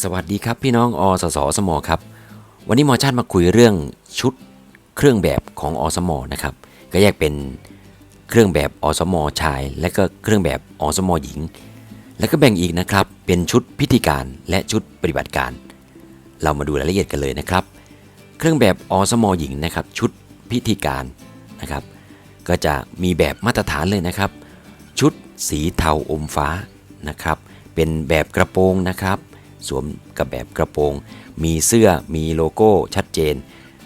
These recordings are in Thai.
สวัสดีครับพี่น้องอสสสมครับ วันนี้หมอชาติมาคุยเรื่องชุดเครื่องแบบของอสมนะครับก็แยกเป็นเครื่องแบบอสมชาย และก็เครื่องแบบอสมหญิง แล้วก็แบ่งอีกนะครับ เป็นชุดพิธีการและชุดปฏิบัติการ เรามาดูรายละเอียดกันเลยนะครับ เครื่องแบบอสมหญิงนะครับ ชุดพิธีการนะครับ ก็จะมีแบบมาตรฐานเลยนะครับ ชุดสีเทาอมฟ้านะครับ เป็นแบบกระโปรงนะครับ สวมกับแบบกระโปรง มีเสื้อมีโลโก้ชัดเจน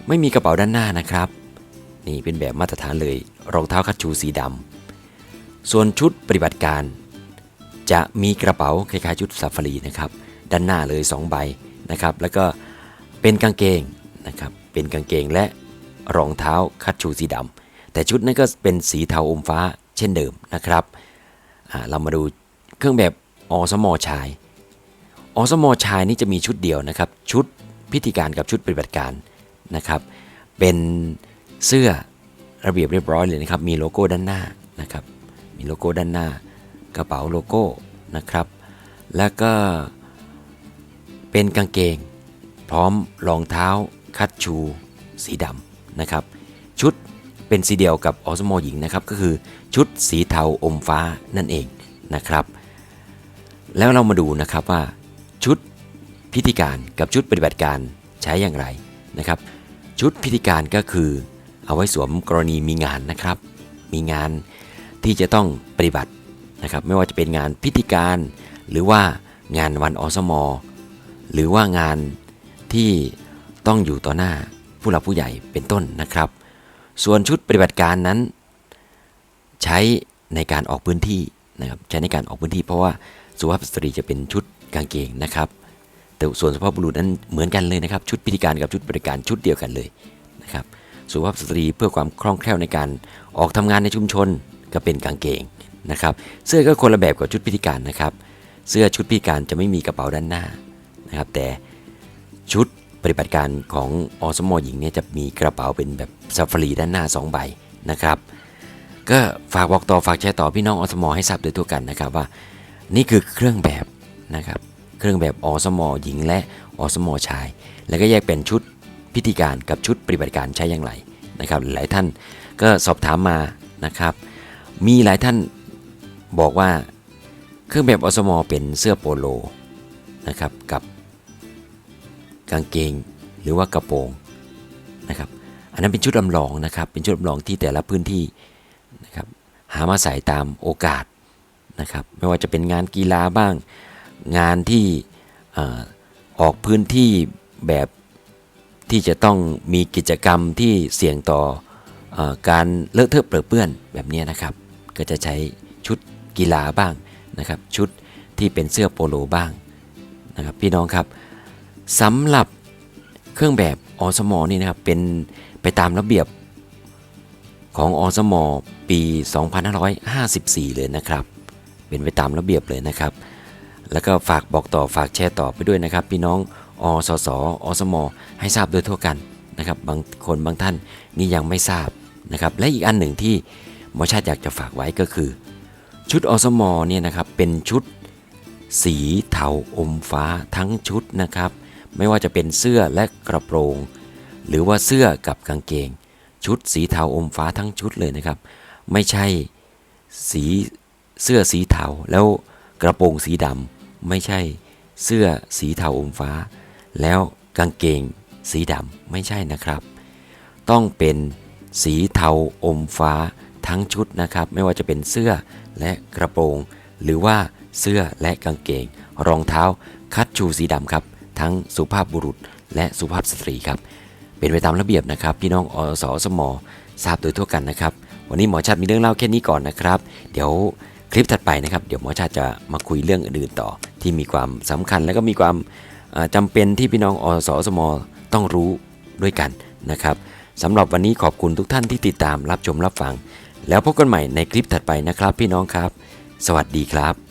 ไม่มีกระเป๋าด้านหน้านะครับ นี่เป็นแบบมาตรฐานเลย รองเท้าคัชชูสีดำส่วนชุดปฏิบัติการ จะมีกระเป๋าคล้ายๆชุดซาฟารีนะครับ ด้านหน้าเลย 2 ใบนะครับ แล้วก็เป็นกางเกงนะครับ เป็นกางเกงและรองเท้าคัชชูสีดำแต่ชุดนั้นก็เป็นสีเทาอมฟ้าเช่นเดิมนะครับเรามาดูเครื่องแบบอสมชาย อสมชายนี่จะมีชุดเดียวนะครับ ชุดพิธีการกับชุดปฏิบัติการนะครับ เป็นเสื้อระเบียบเรียบร้อยเลยนะครับ มีโลโก้ด้านหน้านะครับ มีโลโก้ด้านหน้ากระเป๋าโลโก้นะครับ แล้วก็เป็นกางเกง พร้อมรองเท้า คัชชูสีดำนะครับ ชุดเป็นสีเดียวกับอสมหญิงนะครับ ก็คือชุดสีเทาอมฟ้านั่นเองนะครับ แล้วเรามาดูนะครับว่า ชุดพิธีการกับชุดปฏิบัติการใช้อย่างไรนะครับ ชุดพิธีการก็คือ เอาไว้สวมกรณีมีงานนะครับ มีงานที่จะต้องปฏิบัตินะครับ ไม่ว่าจะเป็นงานพิธีการ หรือว่างานวันอสมหรือว่างานที่ต้องอยู่ต่อหน้าผู้หลักผู้ใหญ่เป็นต้นนะครับ ส่วนชุดปฏิบัติการนั้น ใช้ในการออกพื้นที่นะครับใช้ในการออกพื้นที่เพราะว่าสุภาพสตรีจะเป็นชุด กางเกงนะครับแต่ส่วนสุภาพบุรุษนั้นเหมือนกันเลยนะครับ ชุดพิธีการกับชุดบริการชุดเดียวกันเลยนะครับสุภาพสตรีเพื่อความคล่องแคล่วในการออกทำงานในชุมชนก็เป็นกางเกงนะครับ เสื้อก็คนละแบบกับชุดพิธีการนะครับ เสื้อชุดพิธีการจะไม่มีกระเป๋าด้านหน้านะครับแต่ชุดปฏิบัติการของอสมหญิงเนี่ยจะมีกระเป๋าเป็นแบบซาฟารีด้านหน้าสองใบนะครับก็ฝากบอกต่อฝากแชร์ต่อพี่น้องอสมให้ทราบโดยทั่วกันนะครับว่า นี่คือเครื่องแบบนะครับ เครื่องแบบอสมหญิงและอสมชาย แล้วก็แยกเป็นชุดพิธีการกับชุดปฏิบัติการใช้อย่างไรนะครับ หลายท่านก็สอบถามมานะครับ มีหลายท่านบอกว่าเครื่องแบบอสมเป็นเสื้อโปโลนะครับกับกางเกงหรือว่ากระโปรงนะครับ อันนั้นเป็นชุดลำลองนะครับ เป็นชุดลำลองที่แต่ละพื้นที่นะครับหามาใส่ตามโอกาสนะครับ ไม่ว่าจะเป็นงานกีฬาบ้าง งานที่ออกพื้นที่แบบที่จะต้องมีกิจกรรมที่เสี่ยงต่ออการเลอะเทอะเปรอะเปื้อนแบบนี้นะครับ ก็จะใช้ชุดกีฬาบ้างนะครับ ชุดที่เป็นเสื้อโปโลบ้างนะครับพี่น้องครับสำหรับเครื่องแบบอสมอนี่นะครับเป็นไปตามระเบียบของอสมอปี 2554 เลยนะครับ เป็นไปตามระเบียบเลยนะครับ แล้วก็ฝากบอกต่อฝากแชร์ต่อไปด้วยนะครับ พี่น้องอสสอสมให้ทราบโดยทั่วกันนะครับบางคนบางท่านนี่ยังไม่ทราบนะครับและอีกอันหนึ่งที่หมอชาติอยากจะฝากไว้ก็คือ ชุดอสมเนี่ยนะครับเป็นชุดสีเทาอมฟ้าทั้งชุดนะครับ ไม่ว่าจะเป็นเสื้อและกระโปรง หรือว่าเสื้อกับกางเกง ชุดสีเทาอมฟ้าทั้งชุดเลยนะครับ ไม่ใช่สีเสื้อสีเทาแล้วกระโปรงสีดำ ไม่ใช่เสื้อสีเทาอมฟ้า แล้วกางเกงสีดำไม่ใช่นะครับ ต้องเป็นสีเทาอมฟ้าทั้งชุดนะครับ ไม่ว่าจะเป็นเสื้อและกระโปรง หรือว่าเสื้อและกางเกง รองเท้าคัดชูสีดำครับ ทั้งสุภาพบุรุษและสุภาพสตรีครับ เป็นไปตามระเบียบนะครับ พี่น้องอสสมทราบโดยทั่วกันนะครับ วันนี้หมอชาติมีเรื่องเล่าแค่นี้ก่อนนะครับ เดี๋ยวคลิปถัดไปนะครับ เดี๋ยวหมอชาติจะมาคุยเรื่องอื่นๆต่อ ที่มีความสำคัญและก็มีความจำจำเป็นที่พี่น้องอสสมต้องรู้ด้วยกันนะครับสำหรับวันนี้ขอบคุณทุกท่านที่ติดตามรับชมรับฟัง แล้วพบกันใหม่ในคลิปถัดไปนะครับพี่น้องครับ สวัสดีครับ